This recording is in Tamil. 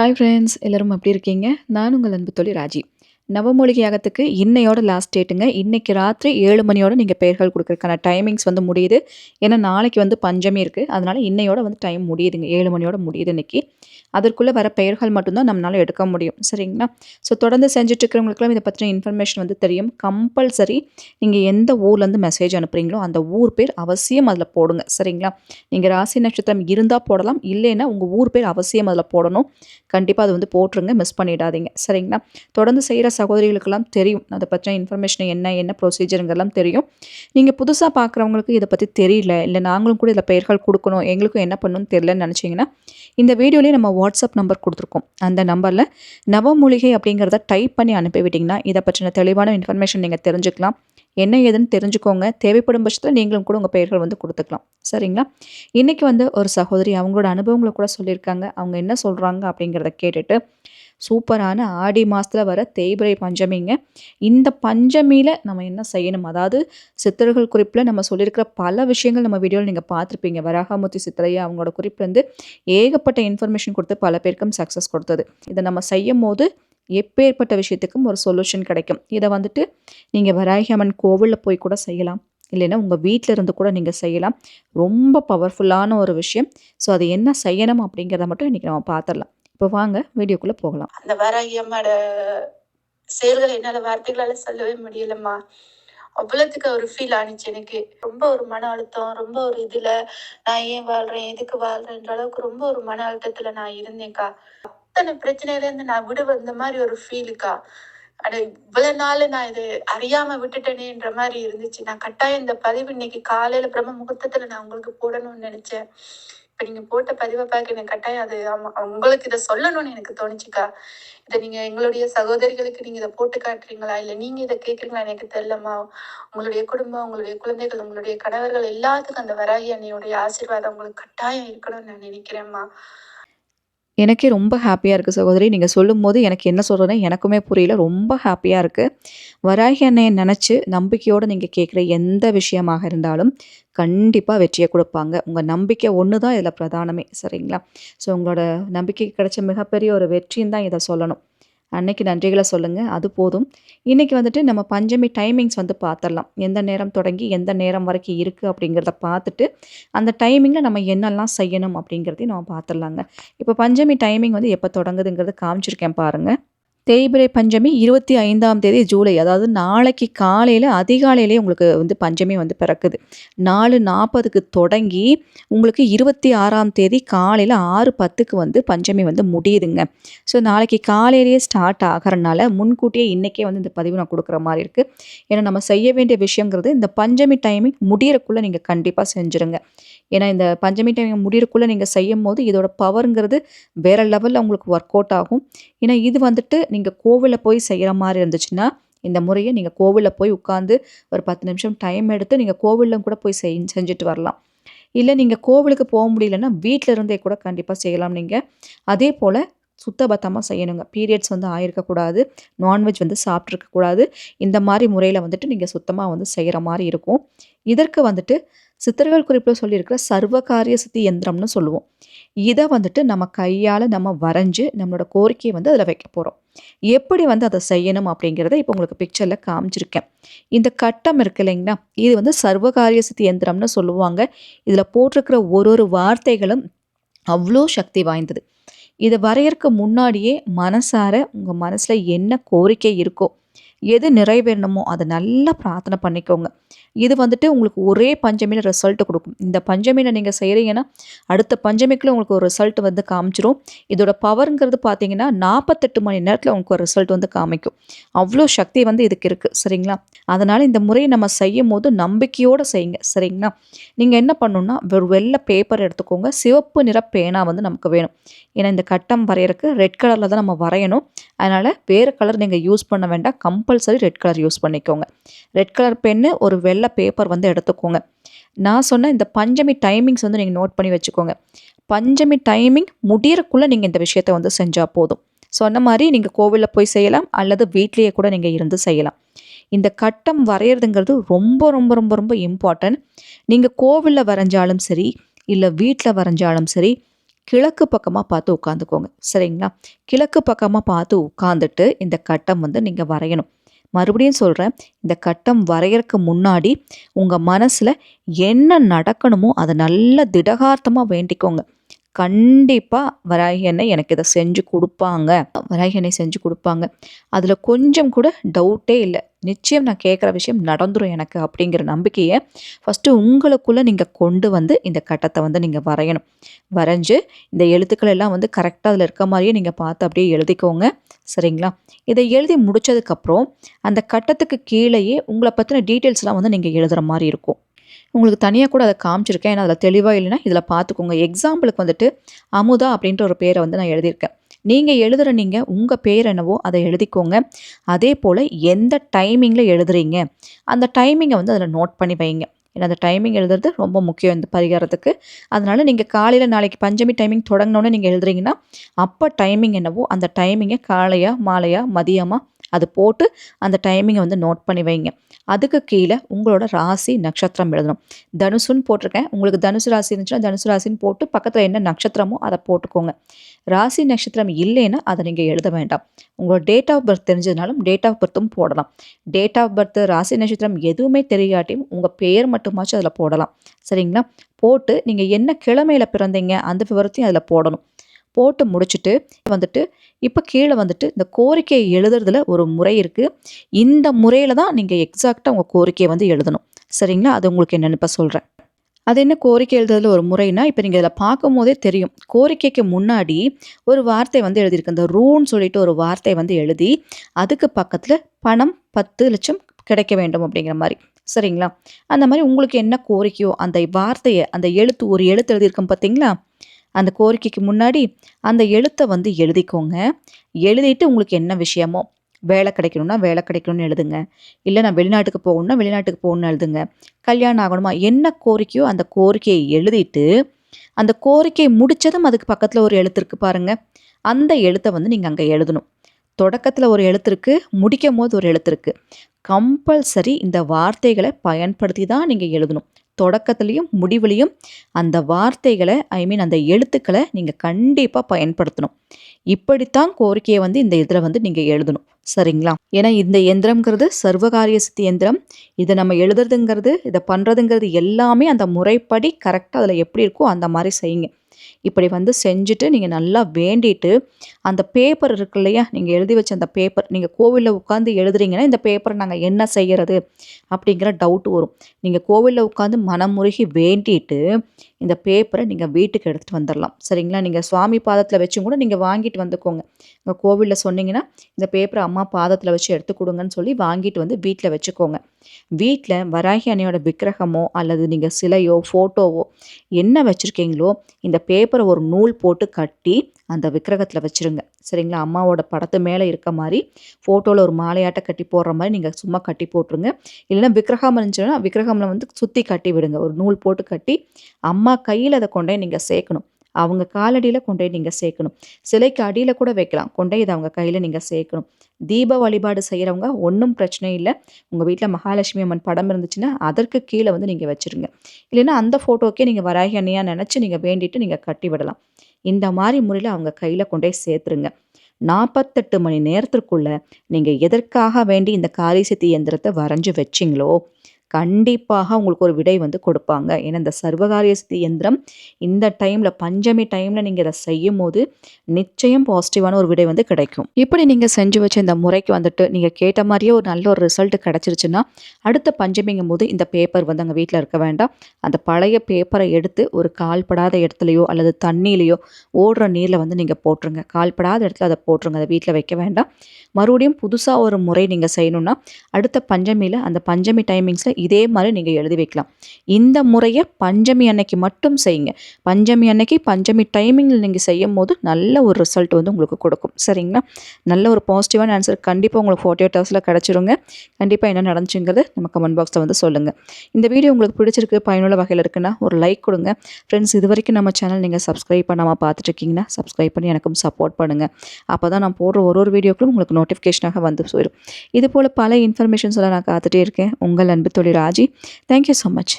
ஹாய் ஃப்ரெண்ட்ஸ் எல்லோரும் எப்படி இருக்கீங்க? நான் உங்கள் அன்பு தொழில் ராஜி. நவமூலிகை யாகத்துக்கு இன்னையோட லாஸ்ட் டேட்டுங்க இன்னைக்கு ராத்திரி ஏழு மணியோட நீங்கள் பெயர்கள் கொடுக்குறதுக்கான டைமிங்ஸ் வந்து முடியுது. ஏன்னா நாளைக்கு வந்து பஞ்சமி இருக்குது அதனால் இன்னையோட வந்து டைம் முடியுதுங்க. ஏழு மணியோட முடியுது இன்னைக்கு. அதற்குள்ளே வர பெயர்கள் மட்டும்தான் நம்மளால் எடுக்க முடியும். சரிங்களா? ஸோ தொடர்ந்து செஞ்சுட்டு இருக்கிறவங்களுக்குலாம் இதை பற்றின இன்ஃபர்மேஷன் வந்து தெரியும். கம்பல்சரி நீங்கள் எந்த ஊர்லேருந்து மெசேஜ் அனுப்புகிறீங்களோ அந்த ஊர் பேர் அவசியம் அதில் போடுங்க. சரிங்களா? நீங்கள் ராசி நட்சத்திரம் இருந்தால் போடலாம். இல்லைன்னா உங்கள் ஊர் பேர் அவசியம் அதில் போடணும். கண்டிப்பாக அது வந்து போட்டுருங்க. மிஸ் பண்ணிடாதீங்க. சரிங்களா? தொடர்ந்து செய்கிற சகோதரிகளுக்கெல்லாம் தெரியும். அதை பற்றின இன்ஃபர்மேஷன் என்ன என்ன ப்ரொசீஜருங்கெல்லாம் தெரியும். நீங்கள் புதுசாக பார்க்குறவங்களுக்கு இதை பற்றி தெரியல. இல்லை நாங்களும் கூட இதில் பெயர்கள் கொடுக்கணும். எங்களுக்கும் என்ன பண்ணணும்னு தெரியலன்னு நினச்சிங்கன்னா இந்த வீடியோலேயே நம்ம வாட்ஸ்அப் நம்பர் கொடுத்துருக்கோம். அந்த நம்பரில் நவமூலிகை அப்படிங்கிறத டைப் பண்ணி அனுப்பிவிட்டிங்கன்னா இதை பற்றின தெளிவான இன்ஃபர்மேஷன் நீங்கள் தெரிஞ்சுக்கலாம். என்ன ஏதுன்னு தெரிஞ்சுக்கோங்க. தேவைப்படும் பட்சத்தில் நீங்களும் கூட உங்கள் பெயர்கள் வந்து கொடுத்துக்கலாம். சரிங்களா? இன்றைக்கி வந்து ஒரு சகோதரி அவங்களோட அனுபவங்களை கூட சொல்லியிருக்காங்க. அவங்க என்ன சொல்கிறாங்க அப்படிங்கிறத கேட்டுட்டு சூப்பரான ஆடி மாதத்தில் வர தேய்பிரை பஞ்சமிங்க. இந்த பஞ்சமியில் நம்ம என்ன செய்யணும்? அதாவது சித்தர்கள் குறிப்பில் நம்ம சொல்லியிருக்கிற பல விஷயங்கள் நம்ம வீடியோவில் நீங்கள் பார்த்துருப்பீங்க. வராகமூர்த்தி சித்திரையா அவங்களோட குறிப்பிலேருந்து ஏகப்பட்ட இன்ஃபர்மேஷன் கொடுத்து பல பேருக்கும் சக்ஸஸ் கொடுத்தது. இதை நம்ம செய்யும் போது எப்பேற்பட்ட விஷயத்துக்கும் ஒரு சொல்யூஷன் கிடைக்கும். இதை வந்துட்டு நீங்கள் வராகி அம்மன் கோவிலில் போய் கூட செய்யலாம். இல்லைன்னா உங்கள் வீட்டில் இருந்து கூட நீங்கள் செய்யலாம். ரொம்ப பவர்ஃபுல்லான ஒரு விஷயம். ஸோ அது என்ன செய்யணும் அப்படிங்கிறத மட்டும் இன்றைக்கி நம்ம பார்த்துடலாம். இப்போ வாங்க வீடியோக்குள்ளே போகலாம். அந்த வராகி அம்மாட செயல்கள் என்னால வார்த்தைகளால சொல்லவே முடியலம்மா. அவ்வளவுக்கு ஒரு ஃபீல் ஆனிச்சு எனக்கு. ரொம்ப ஒரு மன அழுத்தம் ரொம்ப ஒரு இதுல நான் ஏன் வாழ்றேன் எதுக்கு வாழ்றேன்ற அளவுக்கு ரொம்ப ஒரு மன அழுத்தத்துல நான் இருந்தேன்க்கா. அத்தனை பிரச்சனையில இருந்து நான் விட வந்த மாதிரி ஒரு ஃபீலுக்கா அட இவ்வளவு நாள் நான் இது அறியாம விட்டுட்டேனேன்ற மாதிரி இருந்துச்சு. நான் கட்டாயம் இந்த பதிவு இன்னைக்கு காலையில பிரம்ம முகூர்த்தத்துல நான் உங்களுக்கு போடணும்னு நினைச்சேன். இப்ப நீங்க போட்ட பதிவை பார்க்க எனக்கு கட்டாயம் அது ஆமா உங்களுக்கு இதை சொல்லணும்னு எனக்கு தோணுச்சுக்கா. இதை நீங்க எங்களுடைய சகோதரிகளுக்கு நீங்க இதை போட்டு காட்டுறீங்களா? இல்ல நீங்க இதை கேக்குறீங்களா? எனக்கு தெரியலம்மா. உங்களுடைய குடும்பம் உங்களுடைய குழந்தைகள் உங்களுடைய கணவர்கள் எல்லாத்துக்கும் அந்த வராகி அன்னையுடைய ஆசீர்வாதம் உங்களுக்கு கட்டாயம் இருக்கணும்னு நான் நினைக்கிறேன்மா எனக்கே ரொம்ப ஹாப்பியாக இருக்குது சகோதரி. நீங்கள் சொல்லும் போது எனக்கு என்ன சொல்கிறேன்னு எனக்குமே புரியல. ரொம்ப ஹாப்பியாக இருக்குது வராகி அன்னையை நினச்சி நம்பிக்கையோடு நீங்கள் கேட்குற எந்த விஷயமாக இருந்தாலும் கண்டிப்பாக வெற்றியை கொடுப்பாங்க. உங்கள் நம்பிக்கை ஒன்று தான் இதில் பிரதானமே சரிங்களா? ஸோ உங்களோட நம்பிக்கைக்கு கிடைச்ச மிகப்பெரிய ஒரு வெற்றின்னு தான் இதை சொல்லணும். அன்னைக்கு நன்றிகளை சொல்லுங்கள் அது போதும். இன்றைக்கி வந்துட்டு நம்ம பஞ்சமி டைமிங்ஸ் வந்து பார்த்துடலாம் எந்த நேரம் தொடங்கி எந்த நேரம் வரைக்கும் இருக்குது அப்படிங்கிறத பார்த்துட்டு அந்த டைமிங்கில் நம்ம என்னெல்லாம் செய்யணும் அப்படிங்கிறதையும் நம்ம பார்த்துடலாங்க இப்போ பஞ்சமி டைமிங் வந்து எப்போ தொடங்குதுங்கிறது காமிச்சிருக்கேன் பாருங்கள் தேய்பிரை பஞ்சமி இருபத்தி ஐந்தாம் தேதி ஜூலை அதாவது நாளைக்கு காலையில் அதிகாலையிலே உங்களுக்கு வந்து பஞ்சமி வந்து பிறக்குது. நாலு நாற்பதுக்கு தொடங்கி உங்களுக்கு இருபத்தி ஆறாம் தேதி காலையில் ஆறு பத்துக்கு வந்து பஞ்சமி வந்து முடியுதுங்க. ஸோ நாளைக்கு காலையிலேயே ஸ்டார்ட் ஆகிறனால முன்கூட்டியே இன்றைக்கே வந்து இந்த பதிவு நான் கொடுக்குற மாதிரி இருக்குது ஏன்னா நம்ம செய்ய வேண்டிய விஷயங்கிறது இந்த பஞ்சமி டைமிங் முடியறக்குள்ளே நீங்கள் கண்டிப்பாக செஞ்சுருங்க. ஏன்னா இந்த பஞ்சமி டைம் முடியறக்குள்ளே நீங்கள் செய்யும் போது இதோட பவருங்கிறது வேறு லெவலில் உங்களுக்கு ஒர்க் அவுட் ஆகும். ஏன்னா இது வந்துட்டு நீங்கள் நீங்கள் கோவிலில் போய் செய்கிற மாதிரி இருந்துச்சுன்னா இந்த முறையை நீங்கள் கோவிலில் போய் உட்காந்து ஒரு பத்து நிமிஷம் டைம் எடுத்து நீங்கள் கோவிலில் கூட போய் செய் செஞ்சுட்டு வரலாம். இல்லை நீங்கள் கோவிலுக்கு போக முடியலன்னா வீட்டில் இருந்தே கூட கண்டிப்பாக செய்யலாம் நீங்கள் அதே போல் சுத்தபத்தமாக செய்யணுங்க. பீரியட்ஸ் வந்து ஆயிருக்கக்கூடாது நான்வெஜ் வந்து சாப்பிட்ருக்கக்கூடாது இந்த மாதிரி முறையில் வந்துட்டு நீங்கள் சுத்தமாக வந்து செய்கிற மாதிரி இருக்கும். இதற்கு வந்துட்டு சித்தர்கள் குறிப்பில் சொல்லியிருக்கிற சர்வகாரிய சித்தி யந்திரம்னு சொல்லுவோம். இதை வந்துட்டு நம்ம கையால் நம்ம வரைஞ்சி நம்மளோட கோரிக்கையை வந்து அதில் வைக்க போகிறோம் எப்படி வந்து அதை செய்யணும் அப்படிங்கிறத இப்போ உங்களுக்கு பிக்சரில் காமிச்சிருக்கேன். இந்த கட்டம் இருக்கு இல்லைங்களா? இது வந்து சர்வகாரிய சித்தி யந்திரம்னு சொல்லுவாங்க. இதில் போட்டிருக்கிற ஒரு ஒரு வார்த்தைகளும் அவ்வளோ சக்தி வாய்ந்தது. இதை வரையறக்கு முன்னாடியே மனசார உங்கள் மனசில் என்ன கோரிக்கை இருக்கோ எது நிறைவேறணுமோ அதை நல்லா பிரார்த்தனை பண்ணிக்கோங்க. இது வந்துட்டு உங்களுக்கு ஒரே பஞ்சமியில் ரிசல்ட் கொடுக்கும். இந்த பஞ்சமியில் நீங்கள் செய்கிறீங்கன்னா அடுத்த பஞ்சமிக்குள்ள உங்களுக்கு ஒரு ரிசல்ட் வந்து காமிச்சிரும். இதோட பவருங்கிறது பார்த்தீங்கன்னா நாற்பத்தெட்டு மணி நேரத்தில் உங்களுக்கு ஒரு ரிசல்ட் வந்து காமிக்கும். அவ்வளோ சக்தி வந்து இதுக்கு இருக்குது சரிங்களா? அதனால் இந்த முறையை நம்ம செய்யும் போது நம்பிக்கையோடு செய்யுங்க சரிங்களா? நீங்கள் என்ன பண்ணணும்னா ஒரு வெள்ளை பேப்பர் எடுத்துக்கோங்க. சிவப்பு நிற பேனா வந்து நமக்கு வேணும். ஏன்னா இந்த கட்டம் வரையறக்கு ரெட் கலரில் தான் நம்ம வரையணும். அதனால் வேறு கலர் நீங்கள் யூஸ் பண்ண வேண்டாம். கம்பல்சரி ரெட் கலர் யூஸ் பண்ணிக்கோங்க. ரெட் கலர் பென்னு ஒரு வெள்ளை பேப்பர் வந்து எடுத்துக்கோங்க. நான் சொன்ன இந்த பஞ்சமி டைமிங்ஸ் வந்து நீங்கள் நோட் பண்ணி வச்சுக்கோங்க. பஞ்சமி டைமிங் முடியறக்குள்ளே நீங்கள் இந்த விஷயத்தை வந்து செஞ்சால் போதும். சொன்ன மாதிரி நீங்கள் கோவிலில் போய் செய்யலாம் அல்லது வீட்லேயே கூட நீங்கள் இருந்து செய்யலாம். இந்த கட்டம் வரைகிறதுங்கிறது ரொம்ப ரொம்ப ரொம்ப ரொம்ப இம்பார்ட்டன்ட் நீங்கள் கோவிலில் வரைஞ்சாலும் சரி இல்லை வீட்டில் வரைஞ்சாலும் சரி கிழக்கு பக்கமாக பார்த்து உட்காந்துக்கோங்க. சரிங்களா? கிழக்கு பக்கமாக பார்த்து உட்காந்துட்டு இந்த கட்டம் வந்து நீங்கள் வரையணும். மறுபடியும் சொல்கிறேன் இந்த கட்டம் வரையறக்கு முன்னாடி உங்கள் மனசில் என்ன நடக்கணுமோ அதை நல்ல திடகார்த்தமாக வேண்டிக்கோங்க. கண்டிப்பாக வராகி அண்ணன் எனக்கு இதை செஞ்சு கொடுப்பாங்க. வராகி அண்ணன் செஞ்சு கொடுப்பாங்க. அதில் கொஞ்சம் கூட டவுட்டே இல்லை. நிச்சயம் நான் கேட்குற விஷயம் நடந்துடும் எனக்கு அப்படிங்கிற நம்பிக்கையை ஃபஸ்ட்டு உங்களுக்குள்ளே நீங்கள் கொண்டு வந்து இந்த கட்டத்தை வந்து நீங்கள் வரையணும். வரைஞ்சு இந்த எழுத்துக்கள் எல்லாம் வந்து கரெக்டாக அதில் இருக்க மாதிரியே நீங்கள் பார்த்து அப்படியே எழுதிக்கோங்க. சரிங்களா? இதை எழுதி முடித்ததுக்கப்புறம் அந்த கட்டத்துக்கு கீழேயே உங்களை பற்றின டீட்டெயில்ஸ்லாம் வந்து நீங்கள் எழுதுகிற மாதிரி இருக்கும். உங்களுக்கு தனியாக கூட அதை காமிச்சிருக்கேன். ஏன்னா அதில் தெளிவாக இல்லைன்னா இதில் பார்த்துக்கோங்க எக்ஸாம்பிளுக்கு வந்துட்டு அமுதா அப்படின்ற ஒரு பேரை வந்து நான் எழுதியிருக்கேன். நீங்கள் எழுதுகிற நீங்கள் உங்கள் பேர் என்னவோ அதை எழுதிக்கோங்க. அதே போல் எந்த டைமிங்கில் எழுதுறீங்க அந்த டைமிங்கை வந்து அதில் நோட் பண்ணி வைங்க. ஏன்னா அந்த டைமிங் எழுதுறது ரொம்ப முக்கியம் இந்த பரிகாரத்துக்கு. அதனால் நீங்கள் காலையில் நாளைக்கு பஞ்சமி டைமிங் தொடங்கினோன்னே நீங்கள் எழுதுறீங்கன்னா அப்போ டைமிங் என்னவோ அந்த டைமிங்கை காலையாக மாலையாக மதியமாக அது போட்டு அந்த டைமிங்கை வந்து நோட் பண்ணி வைங்க. அதுக்கு கீழே உங்களோட ராசி நட்சத்திரம் எழுதணும். தனுசுன்னு போட்டிருக்கேன். உங்களுக்கு தனுசு ராசி இருந்துச்சுன்னா தனுசு ராசின்னு போட்டு பக்கத்தில் என்ன நட்சத்திரமோ அதை போட்டுக்கோங்க. ராசி நட்சத்திரம் இல்லைன்னா அதை நீங்கள் எழுத வேண்டாம். உங்களோட டேட் ஆஃப் பர்த் தெரிஞ்சதுனாலும் டேட் ஆஃப் பர்த்தும் போடலாம். டேட் ஆஃப் பர்த் ராசி நட்சத்திரம் எதுவுமே தெரியாட்டியும் உங்கள் பெயர் மட்டுமாச்சும் அதில் போடலாம். சரிங்களா? போட்டு நீங்கள் என்ன கிழமையில் பிறந்தீங்க அந்த விவரத்தையும் அதில் போடணும். போட்டு முடிச்சுட்டு வந்துட்டு இப்போ கீழே வந்துட்டு இந்த கோரிக்கையை எழுதுறதுல ஒரு முறை இருக்குது இந்த முறையில் தான் நீங்கள் எக்ஸாக்டாக உங்கள் கோரிக்கையை வந்து எழுதணும். சரிங்களா? அது உங்களுக்கு என்னென்னு இப்போ சொல்கிறேன் அது என்ன கோரிக்கை எழுதுறதுல ஒரு முறைனா இப்போ நீங்கள் இதில் பார்க்கும் போதே தெரியும். கோரிக்கைக்கு முன்னாடி ஒரு வார்த்தை வந்து எழுதியிருக்கு. இந்த ரூன்னு சொல்லிட்டு ஒரு வார்த்தை வந்து எழுதி அதுக்கு பக்கத்தில் பணம் பத்து லட்சம் கிடைக்க வேண்டும் அப்படிங்கிற மாதிரி. சரிங்களா? அந்த மாதிரி உங்களுக்கு என்ன கோரிக்கையோ அந்த வார்த்தையை அந்த எழுத்து ஒரு எழுத்து எழுதியிருக்கோம் பார்த்தீங்களா அந்த கோரிக்கைக்கு முன்னாடி அந்த எழுத்தை வந்து எழுதிக்கோங்க. எழுதிட்டு உங்களுக்கு என்ன விஷயமோ வேலை கிடைக்கணும்னா வேலை கிடைக்கணும்னு எழுதுங்க. இல்லை நான் வெளிநாட்டுக்கு போகணும்னா வெளிநாட்டுக்கு போகணும்னு எழுதுங்க. கல்யாணம் ஆகணுமா என்ன கோரிக்கையோ அந்த கோரிக்கையை எழுதிட்டு அந்த கோரிக்கை முடித்ததும் அதுக்கு பக்கத்தில் ஒரு எழுத்து இருக்குது பாருங்கள் அந்த எழுத்தை வந்து நீங்கள் அங்கே எழுதணும். தொடக்கத்தில் ஒரு எழுத்து இருக்குது முடிக்கும் போது ஒரு எழுத்து இருக்குது கம்பல்சரி இந்த வார்த்தைகளை பயன்படுத்தி தான் நீங்கள் எழுதணும். தொடக்கத்துலேயும் முடிவுலையும் அந்த வார்த்தைகளை ஐ மீன் அந்த எழுத்துக்களை நீங்கள் கண்டிப்பாக பயன்படுத்தணும். இப்படித்தான் கோரிக்கையை வந்து இந்த இதில் வந்து நீங்கள் எழுதணும். சரிங்களா? ஏன்னா இந்த எந்திரம்ங்கிறது சர்வகாரிய சித்தி எந்திரம். இதை நம்ம எழுதுறதுங்கிறது இதை பண்ணுறதுங்கிறது எல்லாமே அந்த முறைப்படி கரெக்டாக அதில் எப்படி இருக்கோ அந்த மாதிரி செய்யுங்க. இப்படி வந்து செஞ்சுட்டு நீங்கள் நல்லா வேண்டிட்டு அந்த பேப்பர் இருக்கு இல்லையா? நீங்கள் எழுதி வச்ச அந்த பேப்பர் நீங்கள் கோவிலில் உட்காந்து எழுதுறீங்கன்னா இந்த பேப்பரை நாங்கள் என்ன செய்கிறது அப்படிங்கிற டவுட் வரும். நீங்கள் கோவிலில் உட்காந்து மனமுருகி வேண்டிட்டு இந்த பேப்பரை நீங்கள் வீட்டுக்கு எடுத்துகிட்டு வந்துடலாம் சரிங்களா? நீங்கள் சுவாமி பாதத்தில் வச்சும் கூட நீங்கள் வாங்கிட்டு வந்துக்கோங்க. உங்கள் கோவிலில் சொன்னீங்கன்னா இந்த பேப்பரை அம்மா பாதத்தில் வச்சு எடுத்து கொடுங்கன்னு சொல்லி வாங்கிட்டு வந்து வீட்டில் வச்சுக்கோங்க. வீட்டில் வராகி அன்னையோட விக்கிரகமோ அல்லது நீங்கள் சிலையோ ஃபோட்டோவோ என்ன வச்சுருக்கீங்களோ இந்த பேப்பரை ஒரு நூல் போட்டு கட்டி அந்த விக்கிரகத்தில் வச்சுருங்க. சரிங்களா? அம்மாவோட படத்து மேலே இருக்க மாதிரி ஃபோட்டோவில் ஒரு மாலையாட்டை கட்டி போடுற மாதிரி நீங்கள் சும்மா கட்டி போட்டுருங்க. இல்லைன்னா விக்கிரகம் இருந்துச்சுன்னா விக்கிரகமில் வந்து சுற்றி கட்டி விடுங்க. ஒரு நூல் போட்டு கட்டி அம்மா கையில் அதை கொண்டே நீங்கள் சேர்க்கணும். அவங்க காலடியில் கொண்டே நீங்கள் சேர்க்கணும். சிலைக்கு அடியில் கூட வைக்கலாம். கொண்டே இதை அவங்க கையில் நீங்கள் சேர்க்கணும். தீப வழிபாடு செய்கிறவங்க ஒன்றும் பிரச்சனை இல்லை. உங்கள் வீட்டில் மகாலட்சுமி அம்மன் படம் இருந்துச்சுன்னா அதற்கு கீழே வந்து நீங்கள் வச்சுருங்க. இல்லைன்னா அந்த ஃபோட்டோக்கே நீங்கள் வராகி அண்ணியாக நினச்சி நீங்கள் வேண்டிட்டு நீங்கள் கட்டி விடலாம். இந்த மாதிரி முறையில் அவங்க கையில் கொண்டே சேர்த்துருங்க. நாற்பத்தெட்டு மணி நேரத்திற்குள்ள நீங்கள் எதற்காக வேண்டி இந்த காரிசக்தி இயந்திரத்தை வரைஞ்சி வச்சிங்களோ கண்டிப்பாக உங்களுக்கு ஒரு விடை வந்து கொடுப்பாங்க. ஏன்னா இந்த சர்வகாரிய சித்தி எந்திரம் இந்த டைமில் பஞ்சமி டைமில் நீங்கள் இதை செய்யும் போது நிச்சயம் பாசிட்டிவான ஒரு விடை வந்து கிடைக்கும். இப்படி நீங்கள் செஞ்சு வச்ச இந்த முறைக்கு வந்துட்டு நீங்கள் கேட்ட மாதிரியே ஒரு நல்ல ஒரு ரிசல்ட் கிடச்சிருச்சுன்னா அடுத்த பஞ்சமிங்கும் போது இந்த பேப்பர் வந்து அங்கே வீட்டில் இருக்க வேண்டாம். அந்த பழைய பேப்பரை எடுத்து ஒரு கால்படாத இடத்துலையோ அல்லது தண்ணியிலையோ ஓடுற நீரில் வந்து நீங்கள் போட்டுருங்க. கால்படாத இடத்துல அதை போட்டுருங்க. அதை வீட்டில் வைக்க வேண்டாம். மறுபடியும் புதுசாக ஒரு முறை நீங்கள் செய்யணுன்னா அடுத்த பஞ்சமியில் அந்த பஞ்சமி டைமிங்ஸில் இதே மாதிரி நீங்கள் எழுதி வைக்கலாம். இந்த முறையை பஞ்சமி அன்னைக்கு மட்டும் செய்யுங்க. பஞ்சமி அன்னைக்கு பஞ்சமி டைமிங்கில் நீங்கள் செய்யும் போது நல்ல ஒரு ரிசல்ட் வந்து உங்களுக்கு கொடுக்கும். சரிங்களா? நல்ல ஒரு பாசிட்டிவான ஆன்சர் கண்டிப்பாக உங்களுக்கு ஃபோர்ட்டி எயிட் ஹவர்ஸில் கிடச்சிருங்க. கண்டிப்பாக என்ன நடந்துச்சுங்கிறது நம்ம கமெண்ட் பாக்ஸில் வந்து சொல்லுங்கள் இந்த வீடியோ உங்களுக்கு பிடிச்சிருக்கு பயனுள்ள வகையில் இருக்குன்னா ஒரு லைக் கொடுங்க. ஃப்ரெண்ட்ஸ் இது வரைக்கும் நம்ம சேனல் நீங்கள் சப்ஸ்கிரைப் பண்ணாமல் பார்த்துட்ருக்கீங்கன்னா சப்ஸ்கிரைப் பண்ணி எனக்கும் சப்போர்ட் பண்ணுங்கள் அப்போ தான் நான் போடுற ஒரு ஒரு வீடியோக்களும் உங்களுக்கு நோட்டிஃபிகேஷனாக வந்து போயிடும் இது போல் பல இன்ஃபர்மேஷன்ஸ் எல்லாம் நான் காத்துட்டே இருக்கேன். உங்கள் அன்பு தொழில் ராஜி தேங்க்யூ ஸோ மச்